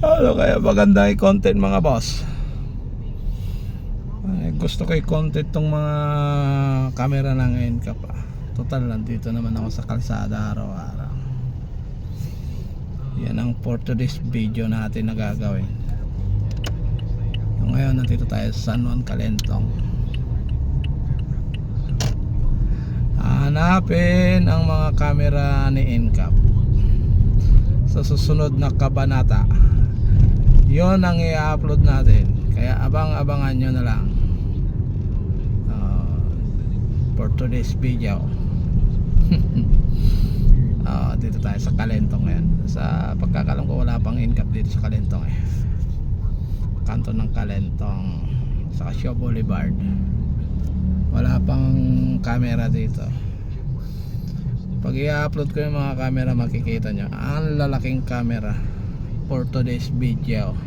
Ano kaya maganda yung content mga boss? Ay, gusto ko yung content tong mga camera ng NCAP ah. Total nandito naman ako sa kalsada araw-araw. Yan ang for today's video natin na gagawin. Ngayon nandito tayo sa San Juan Calentong. Hanapin ang mga camera ni NCAP sa susunod na kabanata yon ang i-upload natin. Kaya abang-abangan nyo na lang. Uh, for today's video. Uh, dito tayo sa Kalentong ngayon sa pagkakalam ko wala pang incap dito sa Kalentong eh. Kanto ng Kalentong sa Casio Boulevard. Wala pang camera dito. Pag i-upload ko yung mga camera makikita nyo. Ang lalaking camera for today's video